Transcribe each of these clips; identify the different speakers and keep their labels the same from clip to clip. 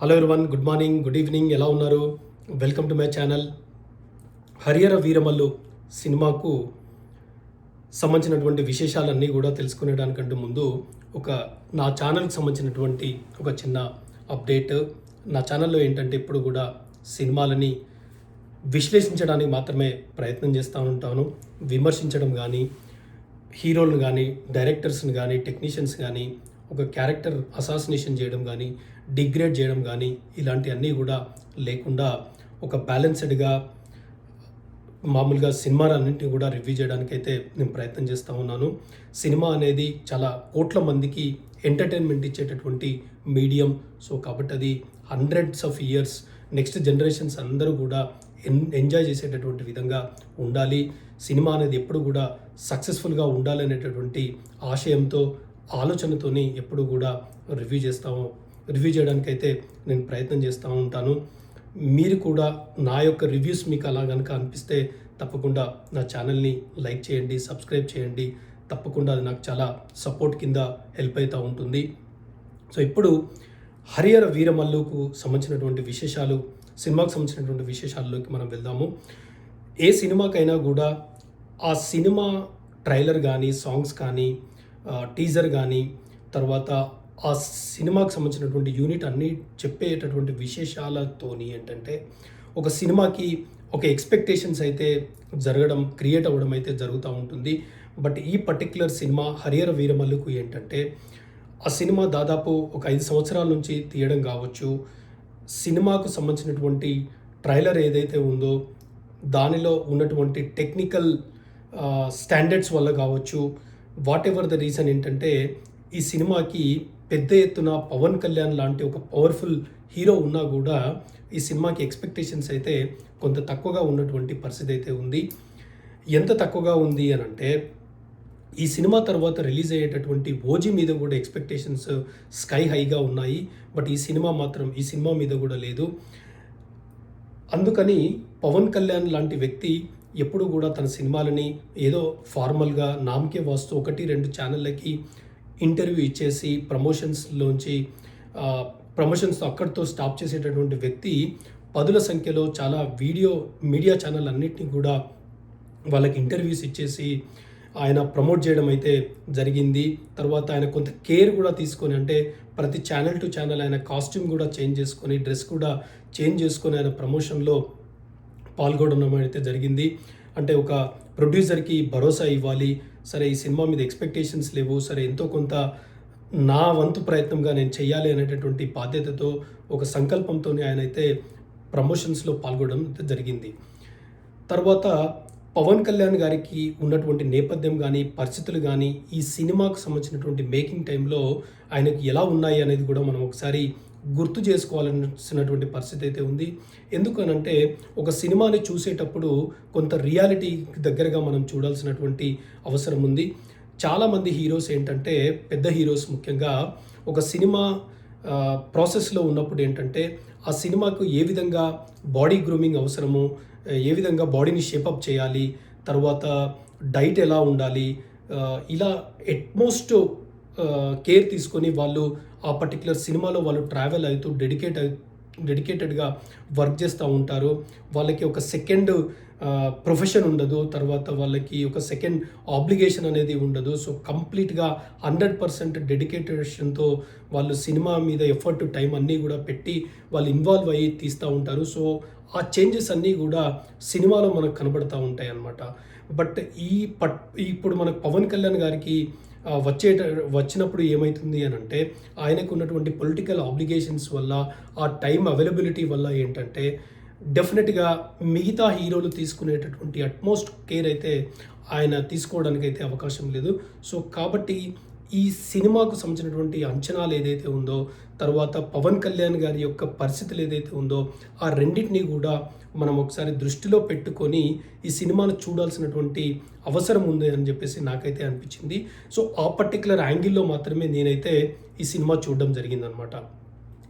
Speaker 1: Hello everyone good morning good evening ఎలా ఉన్నారు? Welcome to my channel Harihara Veeramallu సినిమాకు సంబంధించినటువంటి విశేషాలన్నీ కూడా తెలుసుకునేదానికంటే ముందు ఒక నా ఛానల్కి సంబంధించినటువంటి ఒక చిన్న అప్డేట్ నా ఛానల్లో ఏంటంటే ఇప్పుడు కూడా సినిమాలని విశ్లేషించడానికి మాత్రమే ప్రయత్నం చేస్తూ ఉంటాను. విమర్శించడం కానీ హీరోలను కానీ డైరెక్టర్స్ని కానీ టెక్నీషియన్స్ కానీ ఒక క్యారెక్టర్ అసాసినేషన్ చేయడం కానీ డిగ్రేడ్ చేయడం కానీ ఇలాంటివన్నీ కూడా లేకుండా ఒక బ్యాలెన్స్డ్గా మామూలుగా సినిమాలన్నింటినీ కూడా రివ్యూ చేయడానికైతే నేను ప్రయత్నం చేస్తూ ఉన్నాను. సినిమా అనేది చాలా కోట్ల మందికి ఎంటర్టైన్మెంట్ ఇచ్చేటటువంటి మీడియం. సో కాబట్టి అది hundreds of years next generations అందరూ కూడా ఎన్ ఎంజాయ్ చేసేటటువంటి విధంగా ఉండాలి. సినిమా అనేది ఎప్పుడు కూడా సక్సెస్ఫుల్గా ఉండాలనేటటువంటి ఆశయంతో ఆలోచనతోని ఎప్పుడు కూడా రివ్యూ చేస్తాము. రివ్యూ చేయడానికైతే నేను ప్రయత్నం చేస్తూ ఉంటాను. మీరు కూడా నా యొక్క రివ్యూస్ మీకు అలా కనుక అనిపిస్తే తప్పకుండా నా ఛానల్ని లైక్ చేయండి సబ్స్క్రైబ్ చేయండి. తప్పకుండా అది నాకు చాలా సపోర్ట్ కింద హెల్ప్ అవుతూ ఉంటుంది. సో ఇప్పుడు హరియర వీరమల్లుకు సంబంధించినటువంటి విశేషాలు సినిమాకు సంబంధించినటువంటి విశేషాల్లోకి మనం వెళ్దాము. ఏ సినిమాకైనా కూడా ఆ సినిమా ట్రైలర్ కానీ సాంగ్స్ కానీ టీజర్ కానీ తర్వాత ఆ సినిమాకి సంబంధించినటువంటి యూనిట్ అన్నీ చెప్పేటటువంటి విశేషాలతోని ఏంటంటే ఒక సినిమాకి ఒక ఎక్స్పెక్టేషన్స్ అయితే జరగడం క్రియేట్ అవ్వడం అయితే జరుగుతూ ఉంటుంది. బట్ ఈ పర్టిక్యులర్ సినిమా హరియర వీరమల్లుకు ఏంటంటే ఆ సినిమా దాదాపు ఒక ఐదు సంవత్సరాల నుంచి తీయడం కావచ్చు. సినిమాకు సంబంధించినటువంటి ట్రైలర్ ఏదైతే ఉందో దానిలో ఉన్నటువంటి టెక్నికల్ స్టాండర్డ్స్ వల్ల కావచ్చు. వాట్ ఎవర్ ద రీజన్ ఏంటంటే ఈ సినిమాకి పెద్ద ఎత్తున పవన్ కళ్యాణ్ లాంటి ఒక పవర్ఫుల్ హీరో ఉన్నా కూడా ఈ సినిమాకి ఎక్స్పెక్టేషన్స్ అయితే కొంత తక్కువగా ఉన్నటువంటి పరిస్థితి అయితే ఉంది. ఎంత తక్కువగా ఉంది అని అంటే ఈ సినిమా తర్వాత రిలీజ్ అయ్యేటటువంటి ఓజీ మీద కూడా ఎక్స్పెక్టేషన్స్ స్కై హైగా ఉన్నాయి. బట్ ఈ సినిమా మాత్రం ఈ సినిమా మీద కూడా లేదు. అందుకని పవన్ కళ్యాణ్ లాంటి వ్యక్తి ఎప్పుడు కూడా తన సినిమాలని ఏదో ఫార్మల్గా నామకే వాస్తు ఒకటి రెండు ఛానళ్ళకి ఇంటర్వ్యూ ఇచ్చేసి ప్రమోషన్స్లోంచి ప్రమోషన్స్ అక్కడితో స్టాప్ చేసేటటువంటి వ్యక్తి పదుల సంఖ్యలో చాలా వీడియో మీడియా ఛానల్ అన్నిటినీ కూడా వాళ్ళకి ఇంటర్వ్యూస్ ఇచ్చేసి ఆయన ప్రమోట్ చేయడం అయితే జరిగింది. తర్వాత ఆయన కొంత కేర్ కూడా తీసుకొని అంటే ప్రతి ఛానల్ టు ఛానల్ ఆయన కాస్ట్యూమ్ కూడా చేంజ్ చేసుకొని డ్రెస్ కూడా చేంజ్ చేసుకొని ఆయన ప్రమోషన్లో పాల్గొనడం అయితే జరిగింది. అంటే ఒక ప్రొడ్యూసర్కి భరోసా ఇవ్వాలి. సరే ఈ సినిమా మీద ఎక్స్పెక్టేషన్స్ లేవు. సరే ఎంతో కొంత నా వంతు ప్రయత్నంగా నేను చేయాలి అనేటటువంటి బాధ్యతతో ఒక సంకల్పంతో ఆయన అయితే ప్రమోషన్స్లో పాల్గొనడం అయితే జరిగింది. తర్వాత పవన్ కళ్యాణ్ గారికి ఉన్నటువంటి నేపథ్యం కానీ పరిస్థితులు కానీ ఈ సినిమాకు సంబంధించినటువంటి మేకింగ్ టైంలో ఆయనకి ఎలా ఉన్నాయి అనేది కూడా మనం ఒకసారి గుర్తు చేసుకోవాల్సినటువంటి పరిస్థితి అయితే ఉంది. ఎందుకనంటే ఒక సినిమాని చూసేటప్పుడు కొంత రియాలిటీ దగ్గరగా మనం చూడాల్సినటువంటి అవసరం ఉంది. చాలామంది హీరోస్ ఏంటంటే పెద్ద హీరోస్ ముఖ్యంగా ఒక సినిమా ప్రాసెస్లో ఉన్నప్పుడు ఏంటంటే ఆ సినిమాకు ఏ విధంగా బాడీ గ్రూమింగ్ అవసరము ఏ విధంగా బాడీని షేపప్ చేయాలి తర్వాత డైట్ ఎలా ఉండాలి ఇలా ఎట్మోస్ట్ కేర్ తీసుకొని వాళ్ళు ఆ పర్టికులర్ సినిమాలో వాళ్ళు ట్రావెల్ అవుతూ డెడికేట్ డెడికేటెడ్గా వర్క్ చేస్తూ ఉంటారు. వాళ్ళకి ఒక సెకండ్ ప్రొఫెషన్ ఉండదు. తర్వాత వాళ్ళకి ఒక సెకండ్ ఆబ్లిగేషన్ అనేది ఉండదు. సో కంప్లీట్గా హండ్రెడ్ పర్సెంట్ డెడికేటేషన్తో వాళ్ళు సినిమా మీద ఎఫర్ట్ టైం అన్నీ కూడా పెట్టి వాళ్ళు ఇన్వాల్వ్ అయ్యి తీస్తూ ఉంటారు. సో ఆ చేంజెస్ అన్నీ కూడా సినిమాలో మనకు కనబడుతూ ఉంటాయి అన్నమాట బట్ ఈ పట్ ఇప్పుడు మనకు పవన్ కళ్యాణ్ గారికి వచ్చేట వచ్చినప్పుడు ఏమవుతుంది అని అంటే ఆయనకు ఉన్నటువంటి పొలిటికల్ ఆబ్లిగేషన్స్ వల్ల ఆ టైం అవైలబిలిటీ వల్ల ఏంటంటే డెఫినెట్గా మిగతా హీరోలు తీసుకునేటటువంటి అట్మోస్ట్ కేర్ అయితే ఆయన తీసుకోవడానికి అయితే అవకాశం లేదు. సో కాబట్టి ఈ సినిమాకు సంబంధించినటువంటి అంచనాలు ఏదైతే ఉందో తర్వాత పవన్ కళ్యాణ్ గారి యొక్క పరిస్థితులు ఏదైతే ఉందో ఆ రెండింటినీ కూడా మనం ఒకసారి దృష్టిలో పెట్టుకొని ఈ సినిమాను చూడాల్సినటువంటి అవసరం ఉంది అని చెప్పేసి నాకైతే అనిపించింది. సో ఆ పర్టికులర్ యాంగిల్లో మాత్రమే నేనైతే ఈ సినిమా చూడడం జరిగిందనమాట.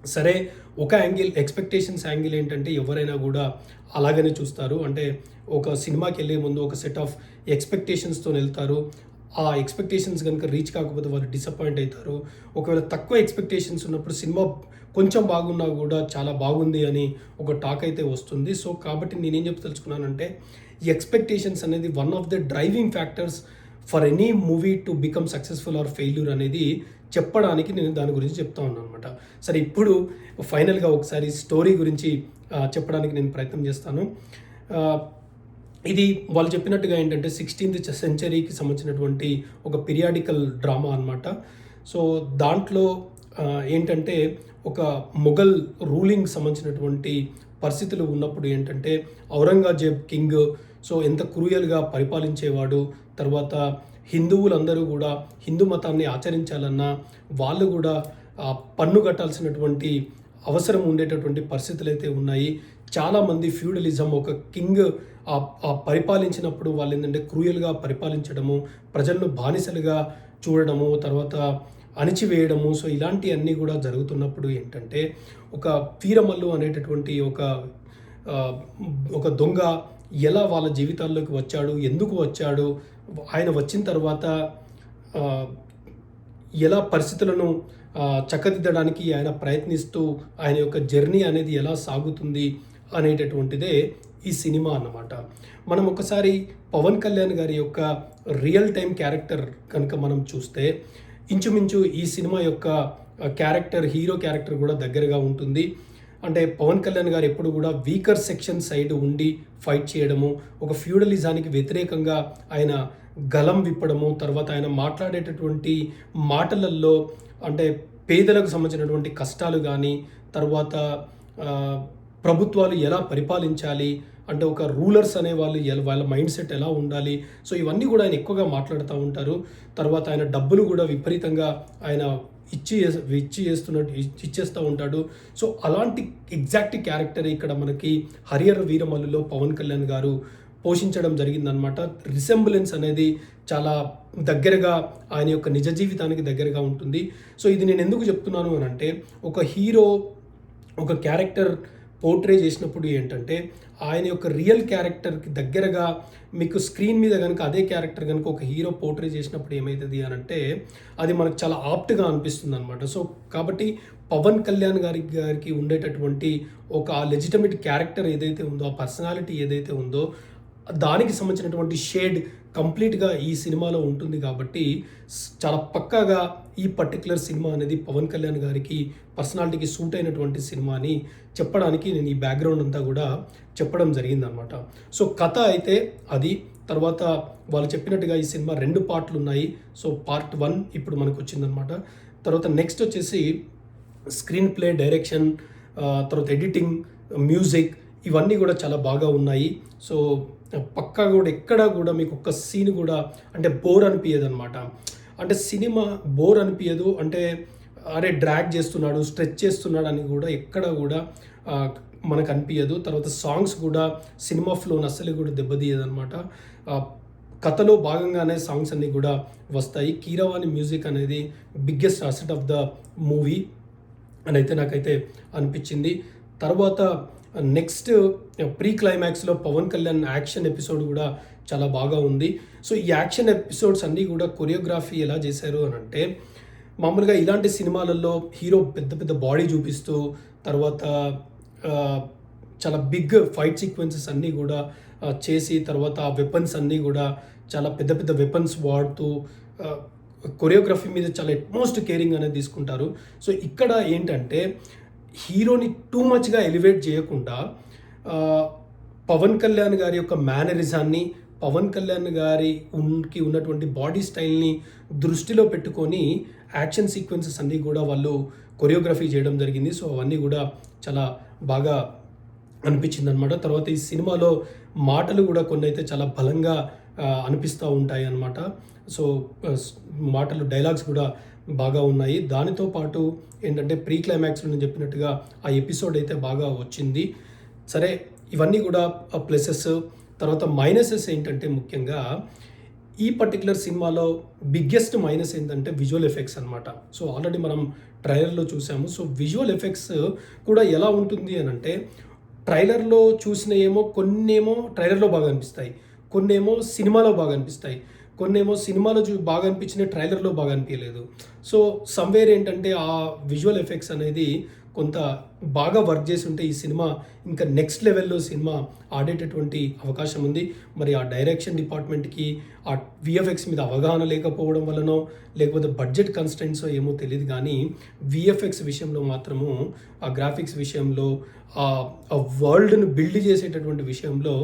Speaker 1: సరే ఒక యాంగిల్ ఎక్స్పెక్టేషన్స్ యాంగిల్ ఏంటంటే ఎవరైనా కూడా అలాగనే చూస్తారు. అంటే ఒక సినిమాకి వెళ్ళే ముందు ఒక సెట్ ఆఫ్ ఎక్స్పెక్టేషన్స్తో వెళ్తారు. ఆ ఎక్స్పెక్టేషన్స్ కనుక రీచ్ కాకపోతే వాళ్ళు డిసప్పాయింట్ అవుతారు. ఒకవేళ తక్కువ ఎక్స్పెక్టేషన్స్ ఉన్నప్పుడు సినిమా కొంచెం బాగున్నా కూడా చాలా బాగుంది అని ఒక టాక్ అయితే వస్తుంది. సో కాబట్టి నేనేం చెప్పదలుచుకున్నానంటే ఎక్స్పెక్టేషన్స్ అనేది one of the driving factors for any movie to become successful or failure అనేది చెప్పడానికి నేను దాని గురించి చెప్తా ఉన్నాను అనమాట సరే ఇప్పుడు ఫైనల్గా ఒకసారి స్టోరీ గురించి చెప్పడానికి నేను ప్రయత్నం చేస్తాను. ఇది వాళ్ళు చెప్పినట్టుగా ఏంటంటే సిక్స్టీన్త్ సెంచరీకి సంబంధించినటువంటి ఒక పీరియాడికల్ డ్రామా అన్నమాట. సో దాంట్లో ఏంటంటే ఒక మొఘల్ రూలింగ్ సంబంధించినటువంటి పరిస్థితులు ఉన్నప్పుడు ఏంటంటే ఔరంగజేబ్ కింగ్ సో ఎంత క్రూయల్గా పరిపాలించేవాడు తర్వాత హిందువులందరూ కూడా హిందూ మతాన్ని ఆచరించాలన్నా వాళ్ళు కూడా పన్ను కట్టాల్సినటువంటి అవసరం ఉండేటటువంటి పరిస్థితులు అయితే ఉన్నాయి చాలామంది ఫ్యూడలిజం ఒక కింగ్ ఆ పరిపాలించినప్పుడు వాళ్ళు ఏంటంటే క్రూయల్గా పరిపాలించడము ప్రజలను బానిసలుగా చూడడము తర్వాత అణిచివేయడము. సో ఇలాంటివన్నీ కూడా జరుగుతున్నప్పుడు ఏంటంటే ఒక వీరమల్లు అనేటటువంటి ఒక ఒక దొంగ ఎలా వాళ్ళ జీవితాల్లోకి వచ్చాడు ఎందుకు వచ్చాడు ఆయన వచ్చిన తర్వాత ఎలా పరిస్థితులను చక్కదిద్దడానికి ఆయన ప్రయత్నిస్తూ ఆయన యొక్క జర్నీ అనేది ఎలా సాగుతుంది అనేటటువంటిదే ఈ సినిమా అన్నమాట. మనం ఒకసారి పవన్ కళ్యాణ్ గారి యొక్క రియల్ టైం క్యారెక్టర్ కనుక మనం చూస్తే ఇంచుమించు ఈ సినిమా యొక్క క్యారెక్టర్ హీరో క్యారెక్టర్ కూడా దగ్గరగా ఉంటుంది. అంటే పవన్ కళ్యాణ్ గారు ఎప్పుడు కూడా వీకర్ సెక్షన్ సైడ్ ఉండి ఫైట్ చేయడము ఒక ఫ్యూడలిజానికి వ్యతిరేకంగా ఆయన గలం విప్పడము తర్వాత ఆయన మాట్లాడేటటువంటి మాటలల్లో అంటే పేదలకు సంబంధించినటువంటి కష్టాలు కానీ తర్వాత ప్రభుత్వాలు ఎలా పరిపాలించాలి అంటే ఒక రూలర్స్ అనే వాళ్ళు వాళ్ళ మైండ్ సెట్ ఎలా ఉండాలి సో ఇవన్నీ కూడా ఆయన ఎక్కువగా మాట్లాడుతూ ఉంటారు. తర్వాత ఆయన డబ్బులు కూడా విపరీతంగా ఆయన ఇచ్చి ఇచ్చి చేస్తున్నట్టు ఇచ్చేస్తూ ఉంటాడు. సో అలాంటి ఎగ్జాక్ట్ క్యారెక్టర్ ఇక్కడ మనకి హరిహర వీరమల్లులో పవన్ కళ్యాణ్ గారు పోషించడం జరిగిందనమాట రిసెంబులెన్స్ అనేది చాలా దగ్గరగా ఆయన యొక్క నిజ జీవితానికి దగ్గరగా ఉంటుంది. సో ఇది నేను ఎందుకు చెప్తున్నాను అని అంటే ఒక హీరో ఒక క్యారెక్టర్ పోర్ట్రే చేసినప్పుడు ఏంటంటే ఆయన యొక్క రియల్ క్యారెక్టర్కి దగ్గరగా మీకు స్క్రీన్ మీద కనుక అదే క్యారెక్టర్ కనుక ఒక హీరో పోర్ట్రే చేసినప్పుడు ఏమవుతుంది అని అంటే అది మనకు చాలా ఆప్ట్గా అనిపిస్తుంది అనమాట సో కాబట్టి పవన్ కళ్యాణ్ గారి గారికి ఉండేటటువంటి ఒక లెజిటమేట్ క్యారెక్టర్ ఏదైతే ఉందో ఆ పర్సనాలిటీ ఏదైతే ఉందో దానికి సంబంధించినటువంటి షేడ్ కంప్లీట్గా ఈ సినిమాలో ఉంటుంది కాబట్టి చాలా పక్కాగా ఈ పర్టికులర్ సినిమా అనేది పవన్ కళ్యాణ్ గారికి పర్సనాలిటీకి సూట్ అయినటువంటి సినిమా అని చెప్పడానికి నేను ఈ బ్యాక్గ్రౌండ్ అంతా కూడా చెప్పడం జరిగిందనమాట సో కథ అయితే అది తర్వాత వాళ్ళు చెప్పినట్టుగా ఈ సినిమా రెండు పార్ట్లు ఉన్నాయి. సో పార్ట్ వన్ ఇప్పుడు మనకు వచ్చిందనమాట తర్వాత నెక్స్ట్ వచ్చేసి స్క్రీన్ ప్లే డైరెక్షన్ తర్వాత ఎడిటింగ్ మ్యూజిక్ ఇవన్నీ కూడా చాలా బాగా ఉన్నాయి. సో పక్కా కూడా ఎక్కడా కూడా మీకు ఒక్క సీన్ కూడా అంటే బోర్ అనిపించదు అనమాట అంటే సినిమా బోర్ అనిపించదు అంటే అరే డ్రాగ్ చేస్తున్నాడు స్ట్రెచ్ చేస్తున్నాడు అని కూడా ఎక్కడ కూడా మనకు అనిపించదు తర్వాత సాంగ్స్ కూడా సినిమా ఫ్లోని అస్సలు కూడా దెబ్బతీయదు అనమాట కథలో భాగంగానే సాంగ్స్ అన్నీ కూడా వస్తాయి. కీరవాణి మ్యూజిక్ అనేది biggest asset of the movie అని అయితే నాకైతే అనిపించింది. తర్వాత నెక్స్ట్ ప్రీ క్లైమాక్స్లో పవన్ కళ్యాణ్ యాక్షన్ ఎపిసోడ్ కూడా చాలా బాగా ఉంది. సో ఈ యాక్షన్ ఎపిసోడ్స్ అన్నీ కూడా కొరియోగ్రఫీ ఎలా చేశారు అని అంటే మామూలుగా ఇలాంటి సినిమాలలో హీరో పెద్ద పెద్ద బాడీ చూపిస్తూ తర్వాత చాలా బిగ్ ఫైట్ సీక్వెన్సెస్ అన్నీ కూడా చేసి తర్వాత ఆ వెపన్స్ అన్నీ కూడా చాలా పెద్ద పెద్ద వెపన్స్ వాడుతూ కొరియోగ్రఫీ మీద చాలా ఎట్మోస్ట్ కేరింగ్ అనేది తీసుకుంటారు. సో ఇక్కడ ఏంటంటే హీరోని టూ మచ్గా ఎలివేట్ చేయకుండా పవన్ కళ్యాణ్ గారి యొక్క మేనరిజాన్ని పవన్ కళ్యాణ్ గారి ఉన్కి ఉన్నటువంటి బాడీ స్టైల్ని దృష్టిలో పెట్టుకొని యాక్షన్ సీక్వెన్సెస్ అన్నీ కూడా వాళ్ళు కొరియోగ్రఫీ చేయడం జరిగింది. సో అవన్నీ కూడా చాలా బాగా అనిపించింది అనమాట తర్వాత ఈ సినిమాలో మాటలు కూడా కొన్ని అయితే చాలా బలంగా అనిపిస్తూ ఉంటాయి అన్నమాట సో మాటలు డైలాగ్స్ కూడా బాగా ఉన్నాయి. దానితో పాటు ఏంటంటే ప్రీ క్లైమాక్స్లో నేను చెప్పినట్టుగా ఆ ఎపిసోడ్ అయితే బాగా వచ్చింది. సరే ఇవన్నీ కూడా ప్లసెస్. తర్వాత మైనసెస్ ఏంటంటే ముఖ్యంగా ఈ పర్టికులర్ సినిమాలో బిగ్గెస్ట్ మైనస్ ఏంటంటే విజువల్ ఎఫెక్ట్స్ అనమాట సో ఆల్రెడీ మనం ట్రైలర్లో చూసాము. సో విజువల్ ఎఫెక్ట్స్ కూడా ఎలా ఉంటుంది అని అంటే ట్రైలర్లో చూసిన ఏమో కొన్నేమో ట్రైలర్లో బాగా అనిపిస్తాయి. కొన్నేమో సినిమాలో బాగా అనిపిస్తాయి. కొన్ని ఏమో సినిమాలో చూ బాగా అనిపించిన ట్రైలర్లో బాగా అనిపించలేదు. సో సమ్వేర్ ఏంటంటే ఆ విజువల్ ఎఫెక్ట్స్ అనేది కొంత బాగా వర్క్ చేసి ఉంటే ఈ సినిమా ఇంకా నెక్స్ట్ లెవెల్లో సినిమా ఆడేటటువంటి అవకాశం ఉంది. మరి ఆ డైరెక్షన్ డిపార్ట్మెంట్కి ఆ విఎఫ్ఎక్స్ మీద అవగాహన లేకపోవడం వలనో లేకపోతే బడ్జెట్ కన్స్టెంట్స్ ఏమో తెలియదు కానీ విఎఫ్ఎక్స్ విషయంలో మాత్రము ఆ గ్రాఫిక్స్ విషయంలో ఆ వరల్డ్ను బిల్డ్ చేసేటటువంటి విషయంలో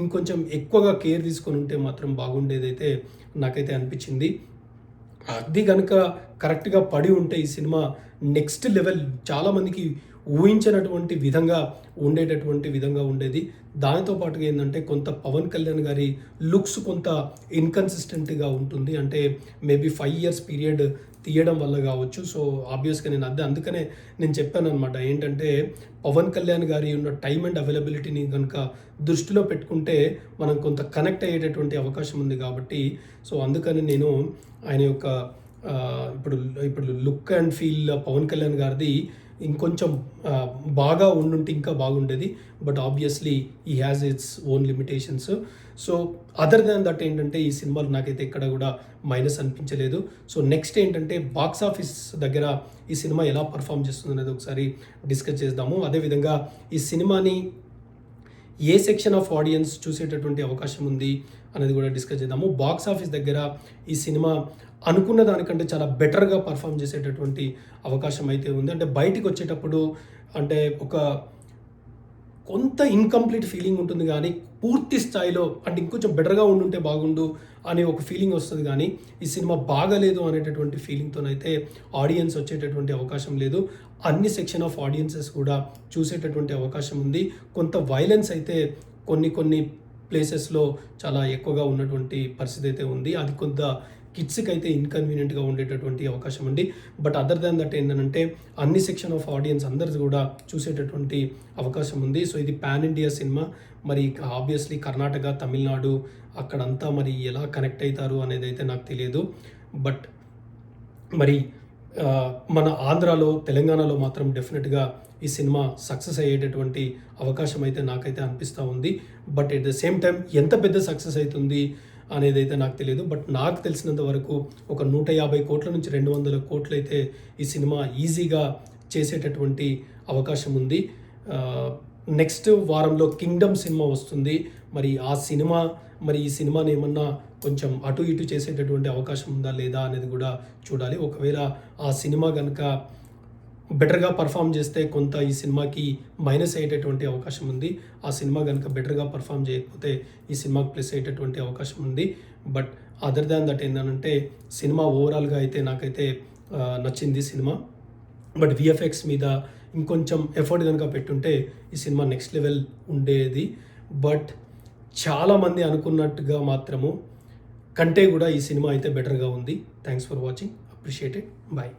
Speaker 1: ఇంకొంచెం ఎక్కువగా కేర్ తీసుకొని ఉంటే మాత్రం బాగుండేదైతే నాకైతే అనిపించింది. అది కనుక కరెక్ట్గా పడి ఉంటే ఈ సినిమా నెక్స్ట్ లెవెల్ చాలామందికి ఊహించినటువంటి విధంగా ఉండేటటువంటి విధంగా ఉండేది. దానితో పాటుగా ఏంటంటే కొంత పవన్ కళ్యాణ్ గారి లుక్స్ కొంత ఇన్కన్సిస్టెంట్గా ఉంటుంది. అంటే మేబీ ఫైవ్ ఇయర్స్ పీరియడ్ తీయడం వల్ల కావచ్చు. సో ఆబ్వియస్గా నేను అదే అందుకనే నేను చెప్పాను అనమాట ఏంటంటే పవన్ కళ్యాణ్ గారి ఉన్న టైం అండ్ అవైలబిలిటీని కనుక దృష్టిలో పెట్టుకుంటే మనం కొంత కనెక్ట్ అయ్యేటటువంటి అవకాశం ఉంది కాబట్టి సో అందుకని నేను ఆయన యొక్క ఇప్పుడు ఇప్పుడు look and feel Pawan Kalyan గారిది ఇంకొంచెం బాగా ఉండుంటే ఇంకా బాగుండేది. బట్ ఆబ్వియస్లీ ఈ has its own limitations so other than that ఏంటంటే ఈ సినిమాలు నాకైతే ఎక్కడ కూడా మైనస్ అనిపించలేదు. సో నెక్స్ట్ ఏంటంటే బాక్స్ ఆఫీస్ దగ్గర ఈ సినిమా ఎలా పర్ఫామ్ చేస్తుంది అనేది ఒకసారి డిస్కస్ చేద్దాము. అదేవిధంగా ఈ సినిమాని ఏ సెక్షన్ ఆఫ్ ఆడియన్స్ చూసేటటువంటి అవకాశం ఉంది అనేది కూడా డిస్కస్ చేద్దాము. బాక్స్ ఆఫీస్ దగ్గర ఈ సినిమా అనుకున్న దానికంటే చాలా బెటర్గా పర్ఫామ్ చేసేటటువంటి అవకాశం అయితే ఉంది. అంటే బయటికి వచ్చేటప్పుడు అంటే ఒక కొంత ఇన్కంప్లీట్ ఫీలింగ్ ఉంటుంది కానీ పూర్తి స్థాయిలో అంటే ఇంకొంచెం బెటర్గా ఉండుంటే బాగుండు అనే ఒక ఫీలింగ్ వస్తుంది కానీ ఈ సినిమా బాగలేదు అనేటటువంటి ఫీలింగ్తోనైతే ఆడియన్స్ వచ్చేటటువంటి అవకాశం లేదు. అన్ని సెక్షన్ ఆఫ్ ఆడియన్సెస్ కూడా చూసేటటువంటి అవకాశం ఉంది. కొంత వైలెన్స్ అయితే కొన్ని కొన్ని ప్లేసెస్లో చాలా ఎక్కువగా ఉన్నటువంటి పరిస్థితి అయితే ఉంది. అది కొంత కిడ్స్కి అయితే ఇన్కన్వీనియంట్గా ఉండేటటువంటి అవకాశం ఉంది. బట్ అదర్ దాన్ దట్ ఏంటంటే అన్ని సెక్షన్ ఆఫ్ ఆడియన్స్ అందరు కూడా చూసేటటువంటి అవకాశం ఉంది. సో ఇది పాన్ ఇండియా సినిమా. మరి ఆబ్వియస్లీ కర్ణాటక తమిళనాడు అక్కడంతా మరి ఎలా కనెక్ట్ అవుతారు అనేది అయితే నాకు తెలియదు. బట్ మరి మన ఆంధ్రాలో తెలంగాణలో మాత్రం డెఫినెట్గా ఈ సినిమా సక్సెస్ అయ్యేటటువంటి అవకాశం అయితే నాకైతే అనిపిస్తూ ఉంది. But at the same time ఎంత పెద్ద సక్సెస్ అవుతుంది అనేది అయితే నాకు తెలియదు. బట్ నాకు తెలిసినంత వరకు ఒక నూట యాభై కోట్ల నుంచి రెండు వందల కోట్లు అయితే ఈ సినిమా ఈజీగా చేసేటటువంటి అవకాశం ఉంది. నెక్స్ట్ వారంలో కింగ్డమ్ సినిమా వస్తుంది. మరి ఆ సినిమా మరి ఈ సినిమాని ఏమన్నా కొంచెం అటు ఇటు చేసేటటువంటి అవకాశం ఉందా లేదా అనేది కూడా చూడాలి. ఒకవేళ ఆ సినిమా కనుక బెటర్గా పర్ఫామ్ చేస్తే కొంత ఈ సినిమాకి మైనస్ అయ్యేటటువంటి అవకాశం ఉంది. ఆ సినిమా కనుక బెటర్గా పర్ఫామ్ చేయకపోతే ఈ సినిమాకి ప్లస్ అయ్యేటటువంటి అవకాశం ఉంది. బట్ అదర్ దాన్ దట్ ఏంటంటే సినిమా ఓవరాల్గా అయితే నాకైతే నచ్చింది సినిమా. బట్ విఎఫ్ఎక్స్ మీద ఇంకొంచెం ఎఫర్ట్ కనుక పెట్టుంటే ఈ సినిమా నెక్స్ట్ లెవెల్ ఉండేది. బట్ చాలామంది అనుకున్నట్టుగా మాత్రము కంటే కూడా ఈ సినిమా అయితే బెటర్గా ఉంది. Thanks for watching. Appreciated. Bye.